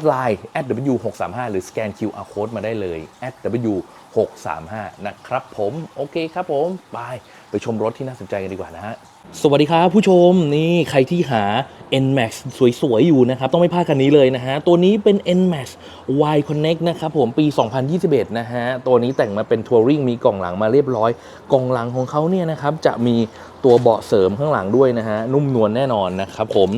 ดไลน์ @w635 หรือสแกน QR code มาได้เลย @w635 นะครับผม โอเคครับผมบายไปชมรถที่น่าสนใจกันดีกว่านะฮะสวัสดีครับผู้ชมนี่ใครที่หา NMAX สวยๆ อยู่นะครับ ต้องไม่พลาดกันนี้เลยนะฮะ ตัวนี้เป็น NMAX Y Connect นะครับผมปี 2021 นะฮะ ตัวนี้แต่งมาเป็นทัวริงมีกล่องหลังมาเรียบร้อย กล่องหลังของเขาเนี่ยนะครับ จะมี ตัวเบาะเสริมข้างหลังด้วยนะฮะ นุ่มนวลแน่นอนนะครับผม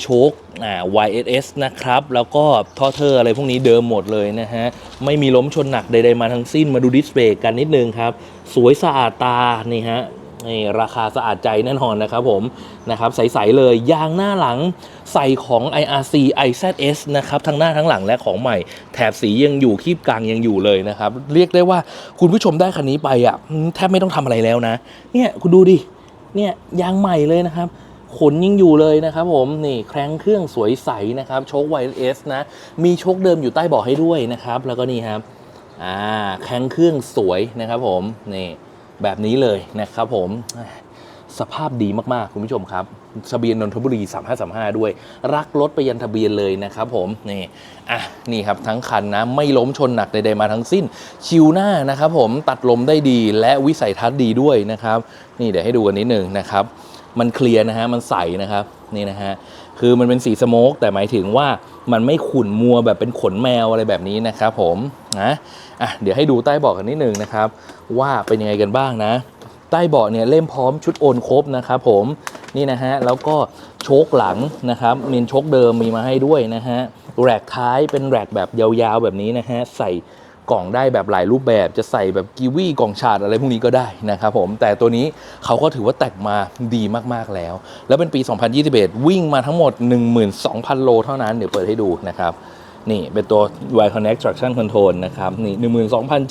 โชคอ่า YSS นะครับ แล้วก็ท่อเทอร์อะไรพวกนี้เดิมหมดเลยนะฮะ ไม่มีล้มชนหนักใดๆมาทั้งสิ้นมาดูดิสเบรกกันนิดนึงครับ สวยสะอาดตา นี่ฮะนี่ราคาสะอาดใจแน่นอนนะครับผมนะครับใส ๆ เลยยางหน้าหลังใส่ของ IRC IZS นะครับทั้งหน้าทั้งหลังและของใหม่ แถบสียังอยู่คีบกลางยังอยู่เลยนะครับ เรียกได้ว่าคุณผู้ชมได้คันนี้ไปอะแทบไม่ต้องทำอะไรแล้วนะ เนี่ยคุณดูดิ เนี่ยยางใหม่เลยนะครับ ขนยังอยู่เลยนะครับผม นี่แครงเครื่องสวยใสนะครับ โชค YS นะ มีโชคเดิมอยู่ใต้เบาะให้ด้วยนะครับ แล้วก็นี่ครับ อ่าแครงเครื่องสวยนะครับผม นี่แบบนี้เลยนะครับผม สภาพดีมากๆ คุณผู้ชมครับ ทะเบียนนนทบุรี 3535 ด้วย รักรถไปยันทะเบียนเลยนะครับผมนี่อะนี่ครับทั้งคันนะไม่ล้มชนหนักใดๆมาทั้งสิ้น ชิวหน้านะครับผมตัดลมได้ดีและวิสัยทัศน์ดีด้วยนะครับ นี่เดี๋ยวให้ดูกันนิดหนึ่งนะครับมันเคลียร์นะฮะมันใสนะครับนี่นะฮะคือมันเป็นสีสโมกแต่หมายถึงว่ามันไม่ขุ่นมัวแบบเป็นขนแมวอะไรแบบนี้นะครับผมนะอะเดี๋ยวให้ดูใต้บาะกันนิดหนึ่งนะครับ ว่าเป็นยังไงกันบ้างนะ ใต้เบาะเนี่ยเล่มพร้อมชุดโอนครบนะครับผมนี่นะฮะแล้วก็โชคหลังนะครับมีนโชคเดิมมีมาให้ด้วยนะฮะแรกท้ายเป็นแรกแบบยาวๆแบบนี้นะฮะใส่กล่องได้แบบหลายรูปแบบจะใส่แบบกีวีกล่องชาดอะไรพวกนี้ก็ได้นะครับผมแต่ตัวนี้เขาก็ถือว่าแต่งมาดีมากๆแล้ว แล้วเป็นปี 2021 วิ่งมาทั้งหมด 12,000 โลเท่านั้นเดี๋ยวเปิดให้ดูนะครับ นี่เป็นตัว Y Connect Traction Control นะครับนี่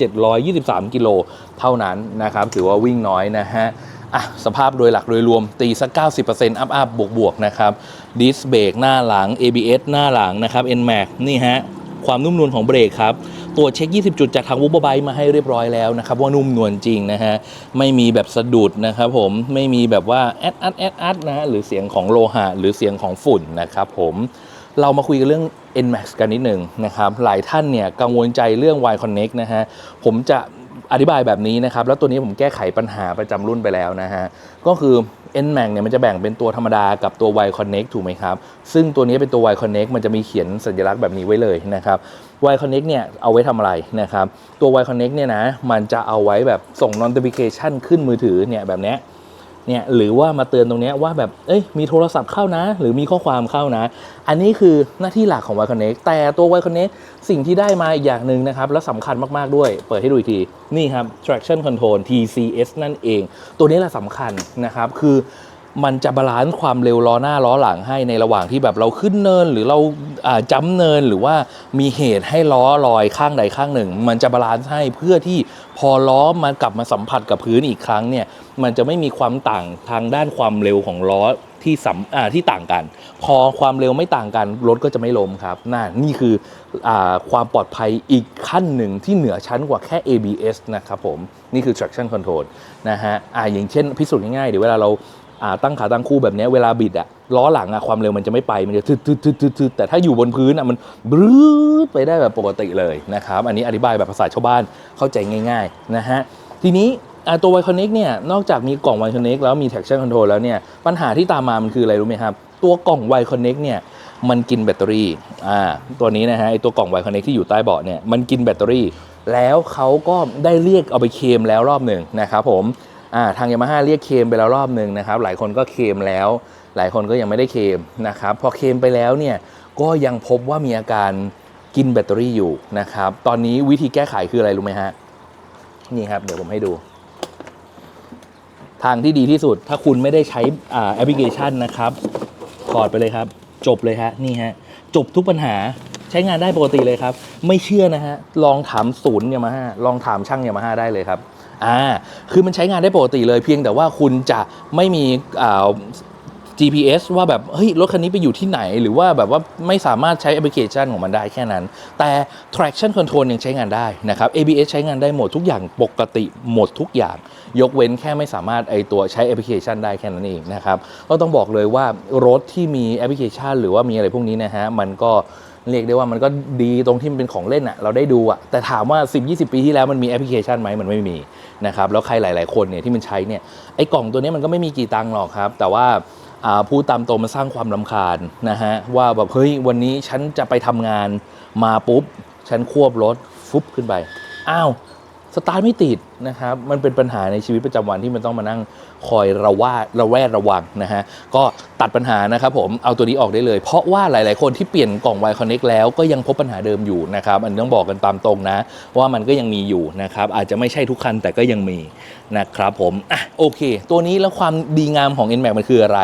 12,723 กิโลเท่านั้นนะครับ ถือว่าวิ่งน้อยนะฮะอะสภาพโดยหลักโดยรวมตีสัก 90%อัพอัพบวกบวกนะครับดิสเบรกหน้าหลัง ABS หน้าหลังนะครับ NMAX นี่ฮะความนุ่มนวลของเบรกครับตัวเช็ค 20 จุดจากทางวูบไบมาให้เรียบร้อยแล้วนะครับ ว่านุ่มนวลจริงนะฮะ ไม่มีแบบสะดุดนะครับผมไม่มีแบบว่า แอดอัดแอดอัดนะหรือเสียงของโลหะ หรือเสียงของฝุ่นนะครับผมเรามาคุยกันเรื่อง NMAX กันนิดหนึ่งนะครับ หลายท่านเนี่ยกังวลใจเรื่อง Y Connect นะฮะ ผมจะอธิบายแบบนี้นะครับ แล้วตัวนี้ผมแก้ไขปัญหาประจำรุ่นไปแล้วนะฮะ ก็คือ NMAX เนี่ยมันจะแบ่งเป็นตัวธรรมดากับตัว Y Connect ถูกไหมครับ ซึ่งตัวนี้เป็นตัว Y Connect มันจะมีเขียนสัญลักษณ์แบบนี้ไว้เลยนะครับ Y Connect เนี่ยเอาไว้ทำอะไรนะครับ ตัว Y Connect เนี่ยนะ มันจะเอาไว้แบบส่ง notification ขึ้นมือถือเนี่ยแบบเนี้ย เนี่ยหรือว่ามาเตือนตรงนี้ว่าแบบเอ้ยมีโทรศัพท์เข้านะ หรือมีข้อความเข้านะ อันนี้คือหน้าที่หลักของ Y Connect แต่ตัว Y Connect สิ่งที่ได้มาอีกอย่างหนึ่งนะครับ และสำคัญมาก ๆ ด้วย เปิดให้ดูอีกที นี่ครับ traction control TCS นั่นเอง ตัวนี้แหละสำคัญนะครับ คือ มันจะบาลานซ์ความเร็วล้อหน้าล้อหลังให้ในระหว่างที่แบบเราขึ้นเนินหรือเราจัมเนินหรือว่ามีเหตุให้ล้อลอยข้างใดข้างหนึ่ง มันจะบาลานซ์ให้เพื่อที่พอล้อมันกลับมาสัมผัสกับพื้นอีกครั้งเนี่ยมันจะไม่มีความต่างทางด้านความเร็วของล้อที่สัมที่ต่างกัน พอความเร็วไม่ต่างกันรถก็จะไม่ล้มครับน่านี่คืออความปลอดภัยอีกขั้นหนึ่งที่เหนือชั้นกว่าแค่ ABS นะครับผมนี่คือ traction control นะฮะอ่าอย่างเช่นพิสูจน์ง่ายๆเดี๋ยวเวลาเรา ตั้งขาตั้งคู่แบบนี้เวลาบิดอะล้อหลังอะความเร็วมันจะไม่ไป มันจะทึดทึดทึดทึดทึดแต่ถ้าอยู่บนพื้นอะมันบรื้ดไปได้แบบปกติเลยนะครับ อันนี้อธิบายแบบภาษาชาวบ้านเข้าใจง่ายๆนะฮะทีนี้ตัว Y Connect เนี่ยนอกจากมีกล่อง Y Connect แล้วมี traction control แล้วเนี่ยปัญหาที่ตามมามันคืออะไรรู้ไหมครับ ตัวกล่อง Y Connect เนี่ยมันกินแบตเตอรี่อ่าตัวนี้นะฮะไอตัวกล่อง Y Connect ที่อยู่ใต้เบาะเนี่ยมันกินแบตเตอรี่ แล้วเขาก็ได้เรียกเอาไปเคมแล้วรอบหนึ่งนะครับผม ทางยามาฮ่าเรียกเคมไปแล้วรอบหนึ่งนะครับ หลายคนก็เคมแล้ว หลายคนก็ยังไม่ได้เคมนะครับพอเคมไปแล้วเนี่ยก็ยังพบว่ามีอาการกินแบตเตอรี่อยู่นะครับ ตอนนี้วิธีแก้ไขคืออะไรรู้ไหมฮะนี่ครับเดี๋ยวผมให้ดู ทางที่ดีที่สุดถ้าคุณไม่ได้ใช้อแอปพลิเคชันนะครับถอดไปเลยครับ จบเลยฮะนี่ฮะ จบทุกปัญหาใช้งานได้ปกติเลยครับ ไม่เชื่อนะฮะ ลองถามศูนย์ยามาฮ่าลองถามช่างยามาฮ่าได้เลยครับอ่าคือมันใช้งานได้ปกติเลยเพียงแต่ว่าคุณจะไม่มีอ่า GPS ว่าแบบเฮ้ยรถคันนี้ไปอยู่ที่ไหน หรือว่าแบบว่าไม่สามารถใช้แอปพลิเคชันของมันได้แค่นั้น แต่ traction control ยังใช้งานได้นะครับ ABS ใช้งานได้หมดทุกอย่างปกติหมดทุกอย่าง ยกเว้นแค่ไม่สามารถไอตัวใช้แอปพลิเคชันได้แค่นั้นเองนะครับก็ต้องบอกเลยว่ารถที่มีแอปพลิเคชัน หรือว่ามีอะไรพวกนี้นะฮะมันก็เรียกได้ว่ามันก็ดีตรงที่มันเป็นของเล่นอะเราได้ดูอะแต่ถามว่า 10-20 ปีที่แล้วมันมีแอปพลิเคชันไหมมันไม่มีนะครับแล้วใครหลาย ๆ คนเนี่ยที่มันใช้เนี่ยไอ้กล่องตัวนี้มันก็ไม่มีกี่ตังค์หรอกครับ แต่ว่า พูดตามตรงมันสร้างความลำคาญนะฮะว่าแบบเฮ้ยวันนี้ฉันจะไปทำงานมาปุ๊บ ฉันควบรถฟุบขึ้นไป อ้าว สตาร์ทไม่ติด นะครับมันเป็นปัญหาในชีวิตประจำวันที่มันต้องมานั่งคอยระว่าระแวดระวังนะฮะก็ตัดปัญหานะครับผมเอาตัวนี้ออกได้เลย เพราะว่าหลาย ๆ คนที่เปลี่ยนกล่อง Y Connect แล้วก็ยังพบปัญหาเดิมอยู่นะครับอันนี้ต้องบอกกันตามตรงนะ ว่ามันก็ยังมีอยู่นะครับอาจจะไม่ใช่ทุกคันแต่ก็ยังมีนะครับผมอะโอเค ตัวนี้แล้วความดีงามของ NMAX มันคืออะไร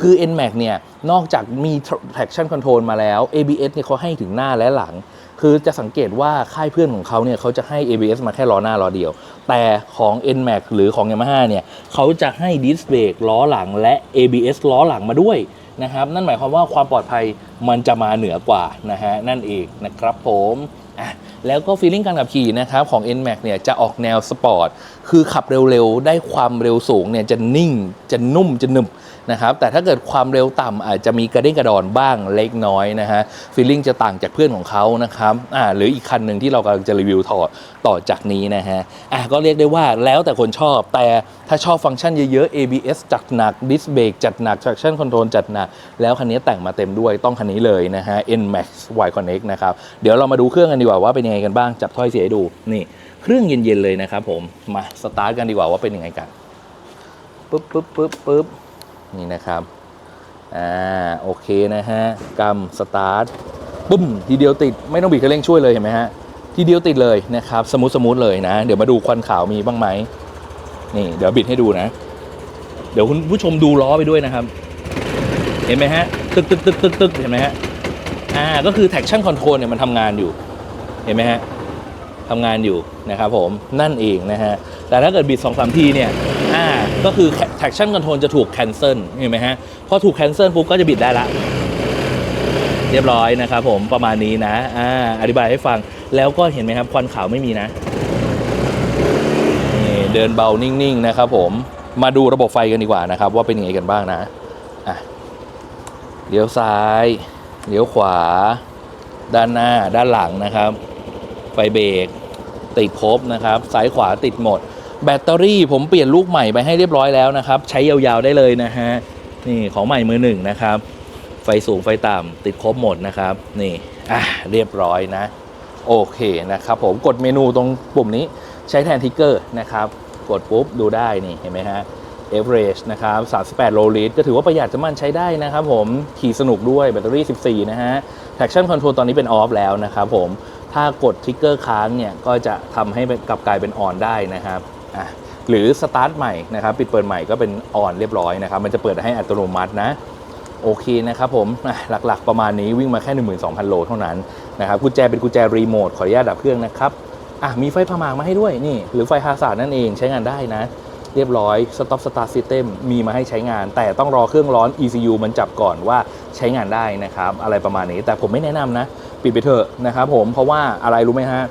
คือ NMAX เนี่ยนอกจากมี traction control มาแล้ว ABS เนี่ยเขาให้ถึงหน้าและหลัง คือจะสังเกตว่าค่ายเพื่อนของเขาเนี่ยเขาจะให้ ABS มาแค่ล้อหน้าล้อเดียว แต่ของ NMAX หรือของ Yamaha เนี่ยเขาจะให้ดิสเบรกล้อหลังและ ABS ล้อหลังมาด้วยนะครับ นั่นหมายความว่าความปลอดภัยมันจะมาเหนือกว่านะฮะนั่นเองนะครับผมแล้วก็ฟีลลิ่งการขับขี่นะครับของ NMAX เนี่ยจะออกแนวสปอร์ต คือขับเร็วๆ ได้ความเร็วสูงเนี่ยจะนิ่ง จะนุ่ม จะหนึบ นะครับแต่ถ้าเกิดความเร็วต่ำอาจจะมีกระเด้งกระดอนบ้างเล็กน้อยนะฮะฟีลลิ่งจะต่างจากเพื่อนของเขานะครับอ่าหรืออีกคันหนึ่งที่เรากำลังจะรีวิวต่อต่อจากนี้นะฮะอะก็เรียกได้ว่าแล้วแต่คนชอบ แต่ถ้าชอบฟังก์ชันเยอะๆ ABS จัดหนัก Disc Brake จัดหนัก Traction Control จัดหนัก แล้วคันนี้แต่งมาเต็มด้วยต้องคันนี้เลยนะฮะ NMAX Y Connect นะครับเดี๋ยวเรามาดูเครื่องกันดีกว่าว่าเป็นยังไงกันบ้างจับถ้อยเสียดูนี่เครื่องเย็นๆเลยนะครับผมมาสตาร์ทกันดีกว่าว่าเป็นยังไงกันปึ๊บปึ๊บปึ๊บปึ๊บ นี่นะครับอ่าโอเคนะฮะกำสตาร์ทปุ้มทีเดียวติดไม่ต้องบีบคันเร่งช่วยเลยเห็นไหมฮะทีเดียวติดเลยนะครับสมูทสมูทเลยนะ เดี๋ยวมาดูควันขาวมีบ้างไหมนี่เดี๋ยวบิดให้ดูนะ เดี๋ยวคุณผู้ชมดูล้อไปด้วยนะครับ เห็นไหมฮะตึกตึกตึกตึกตึกเห็นไหมฮะอ่าก็คือ traction control เนี่ยมันทำงานอยู่ เห็นไหมฮะทำงานอยู่นะครับผมนั่นเองนะฮะแต่ถ้าเกิดบิด2อสทีเนี่ย ก็คือ traction control จะถูก cancel เห็นไหมฮะ พอถูก cancel ปุ๊บก็จะบิดได้ละ เรียบร้อยนะครับผมประมาณนี้นะอ่าอธิบายให้ฟังแล้วก็เห็นไหมครับ ควันขาวไม่มีนะนี่เดินเบานิ่งๆนะครับผมมาดูระบบไฟกันดีกว่านะครับ ว่าเป็นยังไงกันบ้างนะอะเลี้ยวซ้าย เลี้ยวขวา ด้านหน้า ด้านหลังนะครับ ไฟเบรกติดครบนะครับ ซ้ายขวาติดหมด แบตเตอรี่ผมเปลี่ยนลูกใหม่ไปให้เรียบร้อยแล้วนะครับ ใช้ยาวๆได้เลยนะฮะนี่ของใหม่มือหนึ่งนะครับ ไฟสูงไฟต่ำติดครบหมดนะครับ นี่อะเรียบร้อยนะ โอเคนะครับ ผมกดเมนูตรงปุ่มนี้ใช้แทนทิกเกอร์นะครับ กดปุ๊บดูได้นี่เห็นไหมฮะ average นะครับ 38โลลิตรก็ถือว่าประหยัดจะมันใช้ได้นะครับผม ขี่สนุกด้วยแบตเตอรี่ 14 นะฮะ traction control ตอนนี้เป็น off แล้วนะครับผม ถ้ากดทริกเกอร์ค้างเนี่ย ก็จะทำให้กลับกลายเป็น on ได้นะครับ อะหรือสตาร์ทใหม่นะครับปิดเปิดใหม่ก็เป็น on เรียบร้อยนะครับมันจะเปิดให้อัตโนมัตินะโอเคนะครับผมหลักๆประมาณนี้วิ่งมาแค่ 12,000 โลเท่านั้นนะครับกุญแจเป็นกุญแจรีโมทขออนุญาตดับเครื่องนะครับอะมีไฟพามางมาให้ด้วยนี่ หรือไฟฮาสาดนั่นเองใช้งานได้นะ เรียบร้อย Stop Start System มีมาให้ใช้งาน แต่ต้องรอเครื่องร้อน ECU มันจับก่อนว่าใช้งานได้นะครับ อะไรประมาณนี้แต่ผมไม่แนะนำนะ ปิดไปเถอะนะครับผมเพราะว่าอะไรรู้ไหมฮะ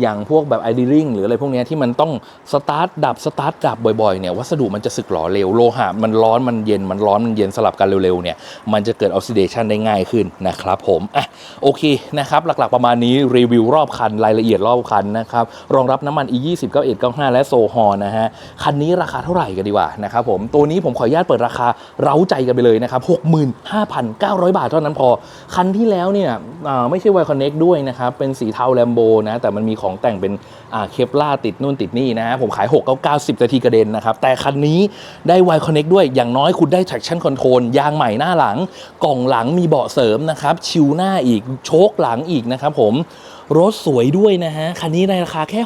อย่างพวกแบบ idling หรืออะไรพวกนี้ที่มันต้องสตาร์ทดับสตาร์ทดับบ่อยๆเนี่ยวัสดุมันจะสึกหรอเร็วโลหะมันร้อนมันเย็นมันร้อนมันเย็นสลับกันเร็วๆเนี่ยมันจะเกิดออกซิเดชันได้ง่ายขึ้นนะครับผมอะโอเคนะครับหลักๆประมาณนี้รีวิวรอบคันรายละเอียดรอบคันนะครับรองรับน้ำมัน e 2 0 9 1 9 5และโซฮอนะฮะคันนี้ราคาเท่าไหร่กันดีกว่านะครับผมตัวนี้ผมขออนุญาตเปิดราคาเร้าใจกันไปเลยนะครับ65,900 บาทเท่านั้นพอ คันที่แล้วเนี่ยไม่ใช่ Y Connect ด้วยนะครับเป็นสีเทาแลมโบนะแต่มันมีของแต่งเป็นอ่าเคปล่าติดนู่นติดนี่นะฮะผมขาย 6 9 9 10นาทีกระเด็นนะครับ แต่คันนี้ได้ Y Connect ด้วยอย่างน้อยคุณได้ traction control ยางใหม่หน้าหลัง กล่องหลังมีเบาะเสริมนะครับ ชิวหน้าอีก โชคหลังอีกนะครับผมรถสวยด้วยนะฮะ คันนี้ในราคาแค่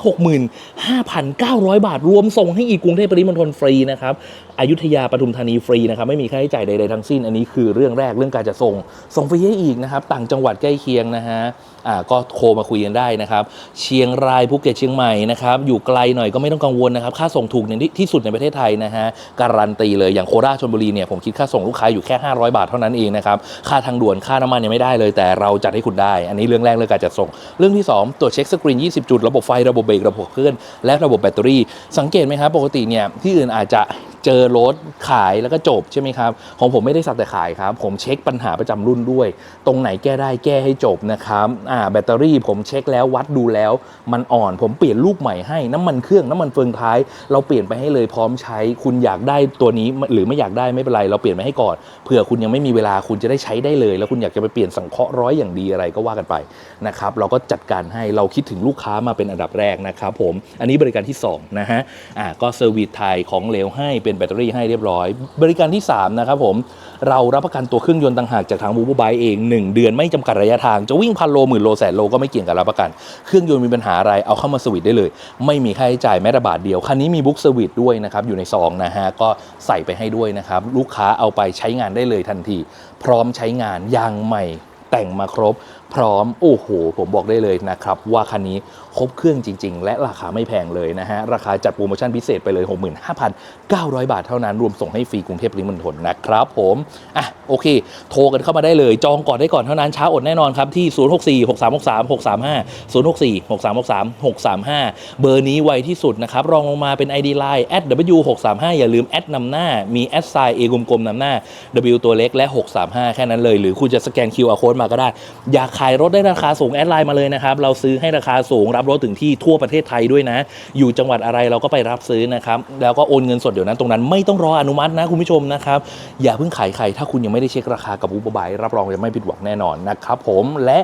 65,900 บาท รวมส่งให้อีกกรุงเทพปริมณฑลฟรีนะครับอยุธยาปทุมธานีฟรีนะครับไม่มีค่าใช้จ่ายใดๆทั้งสิ้น อันนี้คือเรื่องแรกเรื่องการจะส่ง ส่งฟรีให้อีกนะครับ ต่างจังหวัดใกล้เคียงนะฮะอ่าก็โทรมาคุยกันได้นะครับ เชียงรายภูเก็ตเชียงใหม่นะครับอยู่ไกลหน่อยก็ไม่ต้องกังวลนะครับ ค่าส่งถูกในที่ที่สุดในประเทศไทยนะฮะการันตีเลยอย่างโคราชชลบุรีเนี่ยผมคิดค่าส่งลูกค้าอยู่แค่ 500 บาทเท่านั้นเองนะครับค่าทางด่วนค่าน้ำมันยังไม่ได้เลย แต่เราจัดให้คุณได้ อันนี้เรื่องแรกเรื่องการจัดส่ง เรื่องที่ 2 ตรวจเช็คสกรีน 20 จุด ระบบไฟระบบเบรกระบบเคลื่อนและระบบแบตเตอรี่สังเกตไหมครับปกติเนี่ยที่อื่นอาจจะ เจอรถขายแล้วก็จบใช่ไหมครับ ของผมไม่ได้สักแต่ขายครับ ผมเช็คปัญหาประจำรุ่นด้วย ตรงไหนแก้ได้แก้ให้จบนะครับอ่าแบตเตอรี่ผมเช็คแล้ววัดดูแล้ว มันอ่อน ผมเปลี่ยนลูกใหม่ให้น้ำมันเครื่องน้ำมันเฟืองท้าย เราเปลี่ยนไปให้เลยพร้อมใช้ คุณอยากได้ตัวนี้หรือไม่อยากได้ไม่เป็นไร เราเปลี่ยนไปให้ก่อนเผื่อคุณยังไม่มีเวลาคุณจะได้ใช้ได้เลย แล้วคุณอยากจะไปเปลี่ยนสังเคราะห์ร้อยอย่างดีอะไรก็ว่ากันไปนะครับเราก็จัดการให้เราคิดถึงลูกค้ามาเป็นอันดับแรกนะครับผมอันนี้บริการที่สองนะฮะอ่าก็เซอร์วิสไทยของเลวให้เป็นแบตเตอรี่ให้เรียบร้อย บริการที่ 3 นะครับผม เรารับประกันตัวเครื่องยนต์ต่างหากจากทางบูบูไบเอง 1 เดือนไม่จำกัดระยะทาง จะวิ่งพันโลหมื่นโลแสนโลก็ไม่เกี่ยงกับรับประกัน เครื่องยนต์มีปัญหาอะไรเอาเข้ามาสวิตได้เลย ไม่มีค่าใช้จ่ายแม้แต่บาทเดียว คันนี้มีบุ๊กสวิตด้วยนะครับอยู่ในซองนะฮะก็ใส่ไปให้ด้วยนะครับลูกค้าเอาไปใช้งานได้เลยทันที พร้อมใช้งานยางใหม่แต่งมาครบ พร้อม โอ้โห ผมบอกได้เลยนะครับ ว่าคันนี้ครบเครื่องจริง ๆ และราคาไม่แพงเลยนะฮะ ราคาจัดโปรโมชั่นพิเศษไปเลย 65,900 บาทเท่านั้น รวมส่งให้ฟรีกรุงเทพปริมณฑลนะครับผมอะโอเค โทรกันเข้ามาได้เลย จองก่อนได้ก่อนเท่านั้นช้าอดแน่นอนครับ ที่ 064 6363 635 064 6363 635 เบอร์นี้ไวที่สุดนะครับรองลงมาเป็น ID Line @w635 อย่าลืมแอดนำหน้ามีแอดไซน์ A กลมๆนำหน้า W ตัวเล็กและ 635 แค่นั้นเลย หรือคุณจะสแกน QR code มาก็ได้ อยากขาายรถได้ราคาสูงแอดไลน์มาเลยนะครับเราซื้อให้ราคาสูงรับรถถึงที่ทั่วประเทศไทยด้วยนะ อยู่จังหวัดอะไรเราก็ไปรับซื้อนะครับแล้วก็โอนเงินสดเดี๋ยวนั้นตรงนั้นไม่ต้องรออนุมัตินะคุณผู้ชมนะครับอย่าเพิ่งขายใครถ้าคุณยังไม่ได้เช็คราคากับอุปบายรับรองจะไม่ผิดหวังแน่นอนนะครับผมและ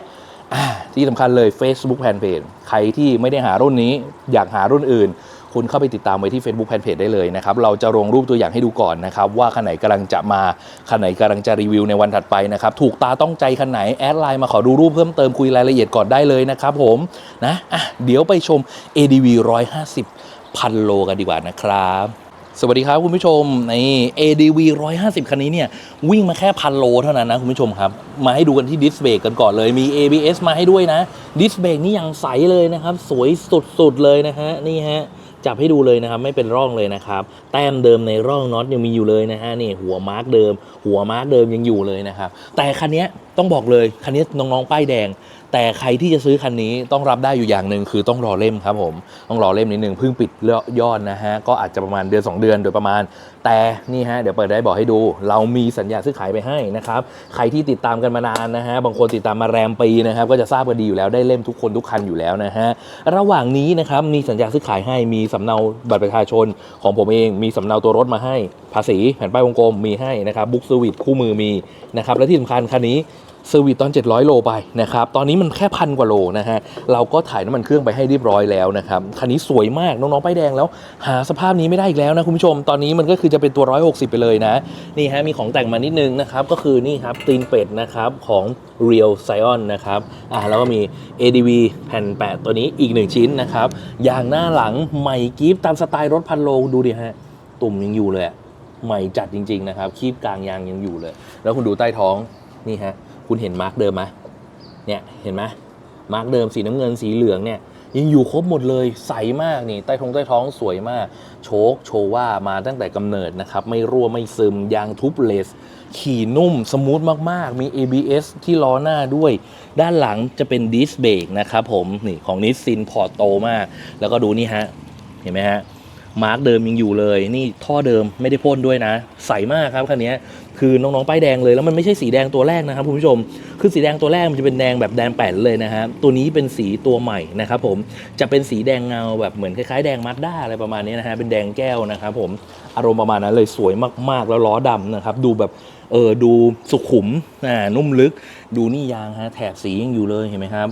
ที่สำคัญเลย Facebook Fanpage ใครที่ไม่ได้หารุ่นนี้ อยากหารุ่นอื่น คุณเข้าไปติดตามไว้ที่ Facebook Fanpage ได้เลยนะครับ เราจะลงรูปตัวอย่างให้ดูก่อนนะครับ ว่าคันไหนกำลังจะมา คันไหนกำลังจะรีวิวในวันถัดไปนะครับ ถูกตาต้องใจคันไหน แอดไลน์มาขอดูรูปเพิ่มเติมคุยรายละเอียดก่อนได้เลยนะครับผมนะอะเดี๋ยวไปชม ADV 150พันโลกันดีกว่านะครับสวัสดีครับคุณผู้ชมใน ADV 150 คันนี้เนี่ย วิ่งมาแค่พันโลเท่านั้นนะคุณผู้ชมครับ มาให้ดูกันที่ดิสเบรกกันก่อนเลยมี ABS มาให้ด้วยนะดิสเบรกนี่ยังใสเลยนะครับ สวยสุดๆเลยนะฮะนี่ฮะ จับให้ดูเลยนะครับไม่เป็นร่องเลยนะครับแต้มเดิมในร่องน็อตยังมีอยู่เลยนะฮะนี่หัวมาร์กเดิม หัวมาร์กเดิมยังอยู่เลยนะครับแต่คันนี้ต้องบอกเลยคันนี้น้องๆป้ายแดง แต่ใครที่จะซื้อคันนี้ต้องรับได้อยู่อย่างหนึ่งคือต้องรอเล่มครับผมต้องรอเล่มนิดนึงเพิ่งปิดยอดนะฮะก็อาจจะประมาณเดือน 2 เดือนโดยประมาณ แต่นี่ฮะเดี๋ยวเปิดได้บอกให้ดู เรามีสัญญาซื้อขายไปให้นะครับใครที่ติดตามกันมานานนะฮะบางคนติดตามมาแรมปีนะครับก็จะทราบกันดีอยู่แล้วได้เล่มทุกคนทุกคันอยู่แล้วนะฮะระหว่างนี้นะครับมีสัญญาซื้อขายให้มีสำเนาบัตรประชาชนของผมเองมีสำเนาตัวรถมาให้ภาษีแผ่นป้ายวงกลมมีให้นะครับบุ๊กสวิตคู่มือมีนะครับและที่สำคัญคันนี้ เซอร์วิสตอน 700 โลไปนะครับ ตอนนี้มันแค่พันกว่าโลนะฮะ เราก็ถ่ายน้ำมันเครื่องไปให้เรียบร้อยแล้วนะครับ คันนี้สวยมาก น้องๆป้ายแดงแล้ว หาสภาพนี้ไม่ได้อีกแล้วนะคุณผู้ชม ตอนนี้มันก็คือจะเป็นตัว 160 ไปเลยนะ นี่ฮะ มีของแต่งมานิดนึงนะครับ ก็คือนี่ครับตีนเป็ดนะครับของ Real Scion นะครับ อ่าแล้วก็มี ADV แผ่นแปะตัวนี้อีก 1 ชิ้นนะครับ ยางหน้าหลังใหม่กิฟตามสไตล์รถพันโลดูดิฮะ ตุ่มยังอยู่เลยใหม่จัดจริง ๆนะครับ คีบกลางยางยังอยู่เลย แล้วคุณดูใต้ท้องนี่ฮะ คุณเห็นมาร์กเดิมไหมเนี่ยเห็นไหมมาร์กเดิมสีน้ำเงินสีเหลืองเนี่ยยังอยู่ครบหมดเลยใสมากนี่ใต้ท้องใต้ท้องสวยมาก โชคโชว่ามาตั้งแต่กำเนิดนะครับ ไม่รั่วไม่ซึมยางทุบเลส ขี่นุ่มสมูทมากๆ มี ABS ที่ล้อหน้าด้วย ด้านหลังจะเป็นดิสเบรกนะครับผมนี่ของนิสซินพอร์ตโตมาก แล้วก็ดูนี่ฮะ เห็นไหมฮะมาร์กเดิมยังอยู่เลย นี่ท่อเดิมไม่ได้พ่นด้วยนะ ใสมากครับคันนี้ คือน้องๆป้ายแดงเลยแล้วมันไม่ใช่สีแดงตัวแรกนะครับคุณผู้ชม คือสีแดงตัวแรกมันจะเป็นแดงแบบแดงแป่นเลยนะฮะตัวนี้เป็นสีตัวใหม่นะครับผมจะเป็นสีแดงเงาแบบเหมือนคล้ายๆแดงมาสด้าอะไรประมาณนี้นะฮะเป็นแดงแก้วนะครับผมอารมณ์ประมาณนั้นเลยสวยมากๆแล้วล้อดำนะครับดูแบบเออดูสุขุมอ่านุ่มลึก ดูนี่ยางฮะแถบสียังอยู่เลยเห็นไหมครับ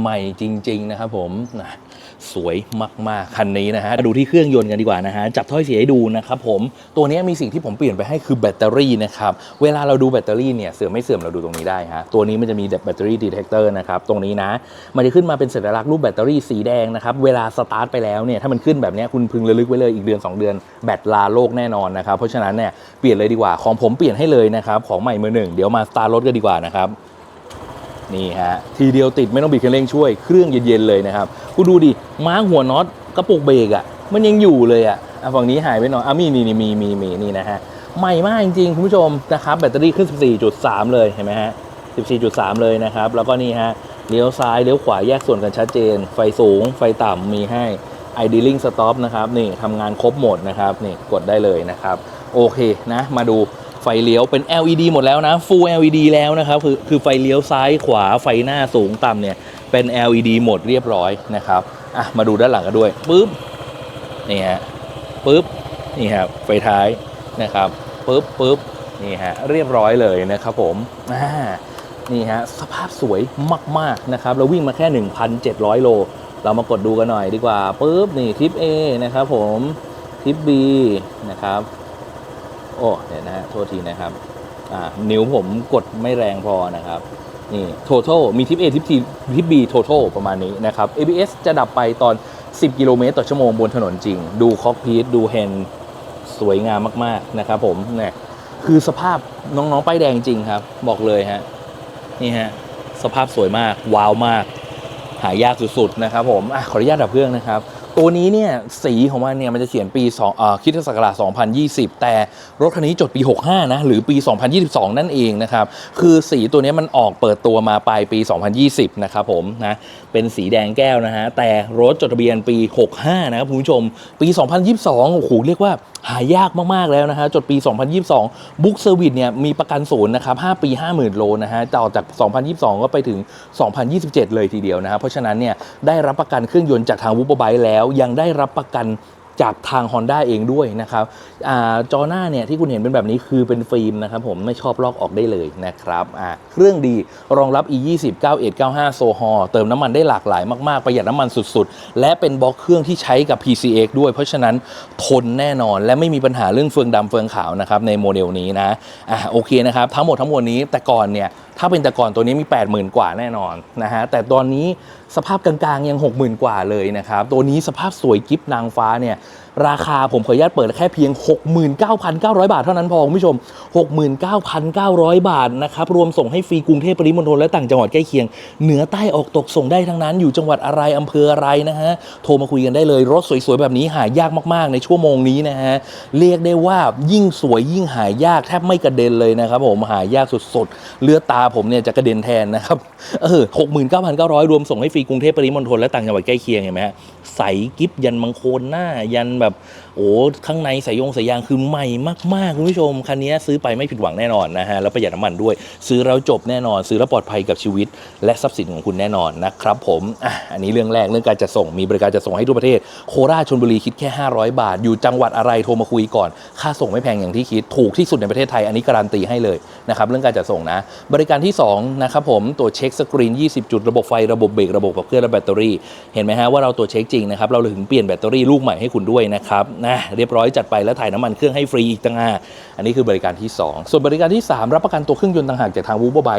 ใหม่จริง ๆ นะครับผมนะ สวยมากๆ คันนี้นะฮะ ดูที่เครื่องยนต์กันดีกว่านะฮะ จับถ้อยเสียให้ดูนะครับผม ตัวนี้มีสิ่งที่ผมเปลี่ยนไปให้คือแบตเตอรี่นะครับ เวลาเราดูแบตเตอรี่เนี่ย เสื่อมไม่เสื่อมเราดูตรงนี้ได้ฮะ ตัวนี้มันจะมีแบตเตอรี่ดีเทคเตอร์นะครับ ตรงนี้นะ มันจะขึ้นมาเป็นสัญลักษณ์รูปแบตเตอรี่สีแดงนะครับ เวลาสตาร์ทไปแล้วเนี่ย ถ้ามันขึ้นแบบนี้คุณพึงระลึกไว้เลยอีกเดือน 2 เดือนแบตลาโลกแน่นอนนะครับ เพราะฉะนั้นเนี่ยเปลี่ยนเลยดีกว่า ของผมเปลี่ยนให้เลยนะครับ ของใหม่มือหนึ่งเดี๋ยวมาสตาร์ทรถกันดีกว่านะครับ นี่ฮะทีเดียวติดไม่ต้องบิดคันเร่งช่วยเครื่องเย็นๆเลยนะครับคุณดูดิม้าหัวน็อตกระปุกเบรกอะ่ะมันยังอยู่เลยอะ่ะอะฝั่งนี้หายไปหน่อยอะมีนี่นี่มีมีมีนี่นะฮะใหม่มากจริงๆ คุณผู้ชมนะครับแบตเตอรี่ขึ้น 14.3 เลยเห็นไหมฮะ 14.3 เลยนะครับ แล้วก็นี่ฮะเลี้ยวซ้ายเลี้ยวขวาแยกส่วนกันชัดเจน ไฟสูง ไฟต่ำมีให้ idling stop นะครับ นี่ทำงานครบหมดนะครับ นี่กดได้เลยนะครับ โอเคนะ มาดู ไฟเลี้ยวเป็น LED หมดแล้วนะ full LED แล้วนะครับคือคือไฟเลี้ยวซ้ายขวาไฟหน้าสูงต่ำเนี่ยเป็น LED หมดเรียบร้อยนะครับอะมาดูด้านหลังกันด้วยปึ๊บนี่ฮะปึ๊บนี่ครับไฟท้ายนะครับปึ๊บปึ๊บนี่ฮะเรียบร้อยเลยนะครับผมอ่านี่ฮะสภาพสวยมากๆนะครับเราวิ่งมาแค่ 1,700 โล เรามากดดูกันหน่อยดีกว่าปึ๊บนี่ทิป A นะครับผมทิป B นะครับ โอ้เดี๋ยวนะฮะโทษทีนะครับอ่านิ้วผมกดไม่แรงพอนะครับนี่ total มีทิป A ทิป T ทิป B total ประมาณนี้นะครับ ABS จะดับไปตอน 10 กิโลเมตรต่อชั่วโมงบนถนนจริง ดูคอกพีทดูเฮนสวยงามมากๆนะครับผมเนี่ยคือสภาพน้องๆป้ายแดงจริงครับ บอกเลยฮะนี่ฮะสภาพสวยมาก ว้าวมาก หายากสุดๆนะครับผมอขออนุญาตดับเครื่องนะครับ ตัวนี้เนี่ยสีของมันเนี่ยมันจะเขียนปี2อ่อคิดศักราช2020 แต่รถคันนี้จดปี 65 นะ หรือปี 2022 นั่นเองนะครับ คือสีตัวนี้มันออกเปิดตัวมาปลายปี 2020 นะครับผมนะ เป็นสีแดงแก้วนะฮะ แต่รถจดทะเบียนปี 65 นะครับคุณผู้ชม ปี 2022 โอ้โห เรียกว่าหายากมาก ๆ แล้วนะฮะ จดปี 2022 บุ๊กเซอร์วิสเนี่ยมีประกันศูนย์นะครับ 5 ปี 50,000 โลนะฮะ ต่อจาก 2022 ก็ไปถึง 2027 เลยทีเดียวนะครับเพราะฉะนั้นเนี่ยได้รับประกันเครื่องยนต์จากทางวูบไบแล้วแล้วยังได้รับประกันจากทาง Honda เองด้วยนะครับอาจอหน้าเนี่ยที่คุณเห็นเป็นแบบนี้คือเป็นฟิล์มนะครับผมไม่ชอบลอกออกได้เลยนะครับอ่าเครื่องดีรองรับ e 2 91 95โซฮอเติมน้ำมันได้หลากหลายมาก ๆ ประหยัดน้ำมันสุดๆ และเป็นบล็อกเครื่องที่ใช้กับ PCX ด้วย เพราะฉะนั้นทนแน่นอนและไม่มีปัญหาเรื่องเฟืองดำเฟืองขาวนะครับในโมเดลนี้นะอะโอเคนะครับทั้งหมดทั้งมวลนี้แต่ก่อนเนี่ยถ้าเป็นแต่ก่อนตัวนี้มี 80,000 กว่าแน่นอนนะฮะแต่ตอนนี้สภาพกลางๆยัง 60,000 กว่าเลยนะครับตัวนี้สภาพสวยกิฟนางฟ้าเนี่ย ราคาผมขออนุญาตเปิดแค่เพียง 69,900 บาทเท่านั้นพอคุณผู้ชม 69,900 บาทนะครับรวมส่งให้ฟรีกรุงเทพปริมณฑลและต่างจังหวัดใกล้เคียง เหนือใต้ออกตกส่งได้ทั้งนั้นอยู่จังหวัดอะไรอำเภออะไรนะฮะโทรมาคุยกันได้เลย รถสวยๆ แบบนี้หายากมากๆ ในชั่วโมงนี้นะฮะเรียกได้ว่ายิ่งสวยยิ่งหายากแทบไม่กระเด็นเลยนะครับผมหายากสุดๆ เลือดตาผมเนี่ยจะกระเด็นแทนนะครับเออ69,900รวมส่งให้ฟรีกรุงเทพปริมณฑลและต่างจังหวัดใกล้เคียงเห็นไหมฮะ ใสกิฟยันมังโคนหน้า ยันแบบ โอ้ข้างในสายยงสายยางคือใหม่มากๆคุณผู้ชมคันนี้ซื้อไปไม่ผิดหวังแน่นอนนะฮะแล้วประหยัดน้ำมันด้วย ซื้อแล้วจบแน่นอน ซื้อแล้วปลอดภัยกับชีวิต และทรัพย์สินของคุณแน่นอนนะครับผมอะอันนี้เรื่องแรกเรื่องการจะส่งมีบริการจะส่งให้ทั่วประเทศโคราชชลบุรีคิดแค่ 500 บาท อยู่จังหวัดอะไรโทรมาคุยก่อน ค่าส่งไม่แพงอย่างที่คิดถูกที่สุดในประเทศไทยอันนี้การันตีให้เลยนะครับเรื่องการจะส่งนะ บริการที่สองนะครับผมตัวเช็คสกรีน 20 จุดระบบไฟระบบเบรกระบบขับเคลื่อนและแบตเตอรี่ เห็นไหมฮะว่าเราตัวเช็คจริงนะครับเราเลยถึงเปลี่ยนแบตเตอรี่ลูกใหม่ให้คุณด้วยนะครับนะเรียบร้อยจัดไปแล้วถ่ายน้ำมันเครื่องให้ฟรีอีกต่างหากอันนี้คือบริการที่ 2 ส่วนบริการที่ 3 รับประกันตัวเครื่องยนต์ต่างหากจากทางวูบไบ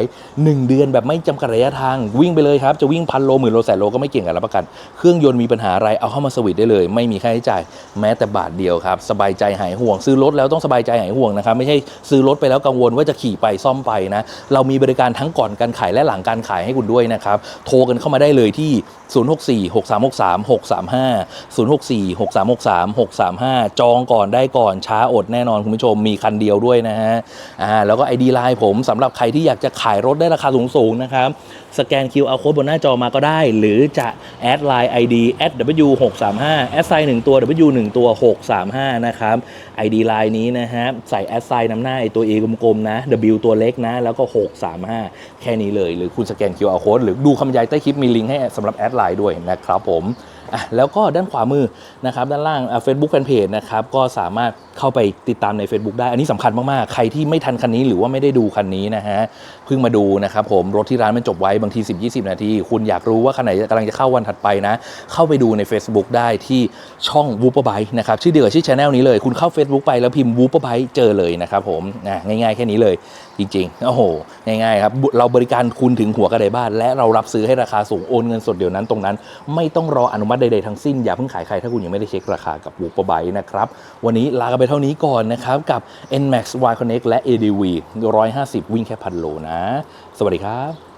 หนึ่งเดือนแบบไม่จำกัดระยะทางวิ่งไปเลยครับจะวิ่งพันโลหมื่นโลแสนโลก็ไม่เกี่ยงกับรับประกันเครื่องยนต์มีปัญหาอะไรเอาเข้ามาสวิตได้เลย ไม่มีค่าใช้จ่ายแม้แต่บาทเดียวครับสบายใจหายห่วง ซื้อรถแล้วต้องสบายใจหายห่วงนะครับไม่ใช่ซื้อรถไปแล้วกังวลว่าจะขี่ไปซ่อมไปนะเรามีบริการทั้งก่อนการขายและหลังการขายให้คุณด้วยนะครับโทรกันเข้ามาได้เลยที่ 064 6363 635 064 6363 635จองก่อนได้ก่อนช้าอดแน่นอนคุณผู้ชมมีคันเดียวด้วยนะฮะอ่าแล้วก็ ID ไลน์ผมสำหรับใครที่อยากจะขายรถได้ราคาสูงๆนะครับสแกน QR code บนหน้าจอมาก็ได้ หรือจะแอดไลน์ ID @w635 แอดไซน์1ตัว w 1 ตัว 635 นะครับ ID ไลน์นี้นะฮะใส่แอดไซน์นำหน้าไอตัว A กลมๆนะ W ตัวเล็กนะ แล้วก็ 635 แค่นี้เลย หรือคุณสแกน QR code หรือดูคำบรรยายใต้คลิปมีลิงก์ให้สำหรับแอดไลน์ด้วยนะครับผม อะแล้วก็ด้านขวามือนะครับด้านล่างเฟซบุ๊กแฟนเพจนะครับก็สามารถเข้าไปติดตามใน Facebook ได้ อันนี้สำคัญมาก ๆ ใครที่ไม่ทันคันนี้หรือว่าไม่ได้ดูคันนี้นะฮะเพิ่งมาดูนะครับผมรถที่ร้านมันจบไว้บางที 10-20 นาที คุณอยากรู้ว่าคันไหนกำลังจะเข้าวันถัดไปนะ เข้าไปดูใน Facebook ได้ที่ช่อง w o o p e r b i k e นะครับชื่อเดียวกับชื่อช anel นี้เลย คุณเข้า Facebook ไปแล้วพิมพ์ w o o p e r b i k e เจอเลยนะครับผมง่าย ๆ แค่นี้เลยจริงๆ โอ้โห ง่ายๆครับ เราบริการคุณถึงหัวกระไดบ้าน และเรารับซื้อให้ราคาสูง โอนเงินสดเดี๋ยวนั้นตรงนั้น ไม่ต้องรออนุมัติใดๆทั้งสิ้น อย่าเพิ่งขายใครถ้าคุณยังไม่ได้เช็คราคากับ w o o p e r b i k e นะครับ วันนี้ลากันไปเท่านี้ก่อนนะครับ กับ NMAX Y Connect และ ADV 150 วิ่งแค่พันโลนะ สวัสดีครับ